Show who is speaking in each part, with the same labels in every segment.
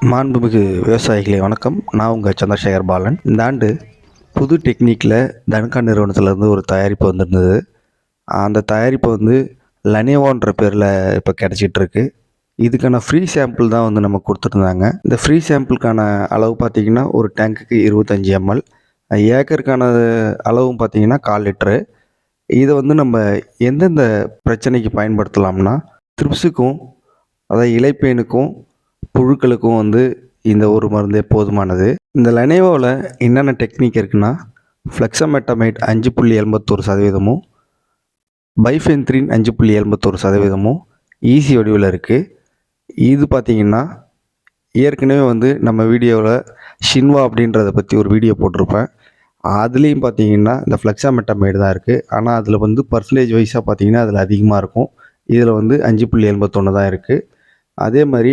Speaker 1: மாண்புமிகு விவசாயிகளே வணக்கம். நான் உங்கள் சந்திரசேகர் பாலன். இந்த ஆண்டு புது டெக்னிக்கில் தனுக்கா நிறுவனத்துலேருந்து ஒரு தயாரிப்பு வந்திருந்தது. அந்த தயாரிப்பு வந்து லனேவோன்ற பேரில் இப்போ கிடச்சிட்டு இருக்கு. இதுக்கான ஃப்ரீ சாம்பிள் தான் வந்து நம்ம கொடுத்துருந்தாங்க. இந்த ஃப்ரீ சாம்பிளுக்கான அளவு பார்த்தீங்கன்னா ஒரு டேங்க்குக்கு இருபத்தஞ்சி எம்எல் ஏக்கருக்கான அளவும் பார்த்தீங்கன்னா கால் லிட்ரு இதை வந்து நம்ம எந்தெந்த பிரச்சனைக்கு பயன்படுத்தலாம்னா த்ரிப்ஸுக்கும் அதாவது இலைப்பேனுக்கும் புழுக்களுக்கும் வந்து இந்த ஒரு மருந்தே போதுமானது இந்த லெனேவோவில் என்னென்ன டெக்னிக் இருக்குன்னா ஃப்ளெக்ஸமெட்டமைட் அஞ்சு புள்ளி எண்பத்தோரு சதவீதமும் பைஃபென்த்ரின் அஞ்சு புள்ளி எண்பத்தோரு சதவீதமும் ஈஸி வடிவில் இருக்குது இது பார்த்திங்கன்னா ஏற்கனவே வந்து நம்ம வீடியோவில் ஷின்வா அப்படின்றத பற்றி ஒரு வீடியோ போட்டிருப்பேன். அதுலேயும் பார்த்தீங்கன்னா இந்த ஃப்ளெக்ஸாமெட்டமைடு தான் இருக்குது ஆனால் அதில் வந்து பர்சன்டேஜ் வைஸாக பார்த்தீங்கன்னா அதில் அதிகமாக இருக்கும். இதில் வந்து அஞ்சு புள்ளி எண்பத்தொன்று தான் இருக்குது அதே மாதிரி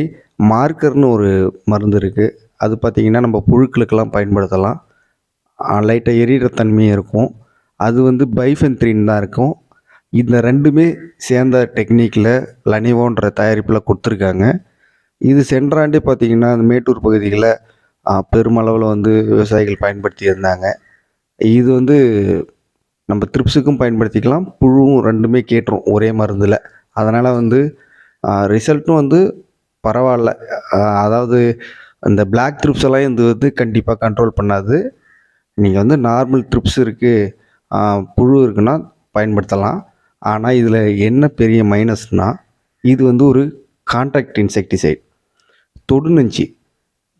Speaker 1: மார்க்கர்னு ஒரு மருந்து இருக்குது அது பார்த்திங்கன்னா நம்ம புழுக்களுக்கெல்லாம் பயன்படுத்தலாம். லைட்டாக எரியிற தன்மையும் இருக்கும். அது வந்து பைஃபென்த்ரின் தான் இருக்கும். இந்த ரெண்டுமே சேர்ந்த டெக்னிக்கில் லனிவோன்ற தயாரிப்பில் கொடுத்துருக்காங்க. இது சென்ற ஆண்டே பார்த்திங்கன்னா அந்த மேட்டூர் பகுதியில் பெருமளவில் வந்து விவசாயிகள் பயன்படுத்தி இருந்தாங்க. இது வந்து நம்ம த்ரிப்ஸுக்கும் பயன்படுத்திக்கலாம். புழுவும் ரெண்டுமே கேட்டுரும் ஒரே மருந்தில். அதனால் வந்து ரிசல்ட்டும் வந்து பரவாயில்ல. அதாவது அந்த பிளாக் ட்ரிப்ஸ் எல்லாம் இது வந்து கண்டிப்பாக கண்ட்ரோல் பண்ணாது. நீங்கள் வந்து நார்மல் ட்ரிப்ஸ் இருக்குது புழு இருக்குன்னா பயன்படுத்தலாம். ஆனால் இதில் என்ன பெரிய மைனஸ்னால் இது வந்து ஒரு கான்ட்ராக்ட் இன்செக்டிசைட் தொடுநஞ்சி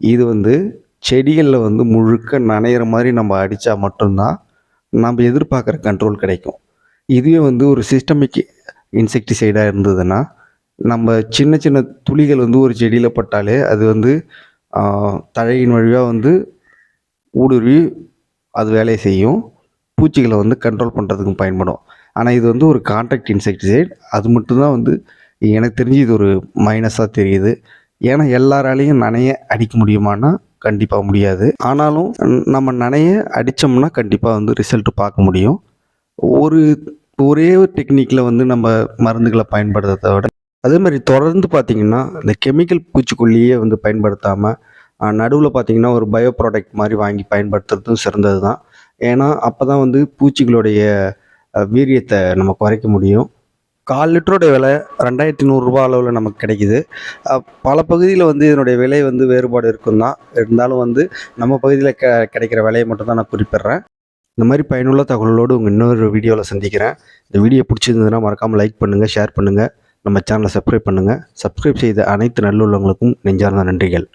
Speaker 1: இது வந்து செடிகளில் வந்து முழுக்க நனையிற மாதிரி நம்ம அடித்தா மட்டும்தான் நம்ம எதிர்பார்க்குற கண்ட்ரோல் கிடைக்கும். இதுவே வந்து ஒரு சிஸ்டமிக் இன்செக்டிசைடாக இருந்ததுன்னா நம்ம சின்ன சின்ன துளிகள் வந்து ஒரு செடியில் பட்டாலே அது வந்து தழையின் வழியாக வந்து ஊடுருவி அது வேலையை செய்யும். பூச்சிகளை வந்து கண்ட்ரோல் பண்ணுறதுக்கும் பயன்படும். ஆனால் இது வந்து ஒரு கான்ட்ராக்ட் இன்செக்டிசைட் அது மட்டும்தான் வந்து எனக்கு தெரிஞ்சு இது ஒரு மைனஸாக தெரியுது. ஏன்னா எல்லாராலையும் நனைய அடிக்க முடியுமான்னா கண்டிப்பாக முடியாது. ஆனாலும் நம்ம நனைய அடித்தோம்னா கண்டிப்பாக வந்து ரிசல்ட் பார்க்க முடியும். ஒரு ஒரே ஒரு டெக்னிக்கில் வந்து நம்ம மருந்துகளை பயன்படுத்துறதை விட அதே மாதிரி தொடர்ந்து பார்த்தீங்கன்னா இந்த கெமிக்கல் பூச்சிக்கொல்லியே வந்து பயன்படுத்தாமல் நடுவில் பார்த்தீங்கன்னா ஒரு பயோ ப்ராடக்ட் மாதிரி வாங்கி பயன்படுத்துறதும் சிறந்தது தான் ஏன்னா அப்போ தான் வந்து பூச்சிகளுடைய வீரியத்தை நம்ம குறைக்க முடியும். கால் லிட்டரோட விலை ரெண்டாயிரத்தி நூறுரூவா அளவில் நமக்கு கிடைக்கிது. பல பகுதியில் வந்து இதனுடைய விலை வந்து வேறுபாடு இருக்கும் தான் இருந்தாலும் வந்து நம்ம பகுதியில் க கிடைக்கிற விலையை மட்டும் தான் நான் குறிப்பிட்றேன். இந்த மாதிரி பயனுள்ள தகவலோடு உங்கள் இன்னொரு வீடியோவில் சந்திக்கிறேன். இந்த வீடியோ பிடிச்சிருந்ததுன்னா மறக்காமல் லைக் பண்ணுங்கள் ஷேர் பண்ணுங்கள் நம்ம சேனலை சப்ஸ்கிரைப் பண்ணுங்கள் சப்ஸ்கிரைப் செய்த அனைத்து நல்லுள்ளவங்களுக்கும் நெஞ்சார்ந்த நன்றிகள்.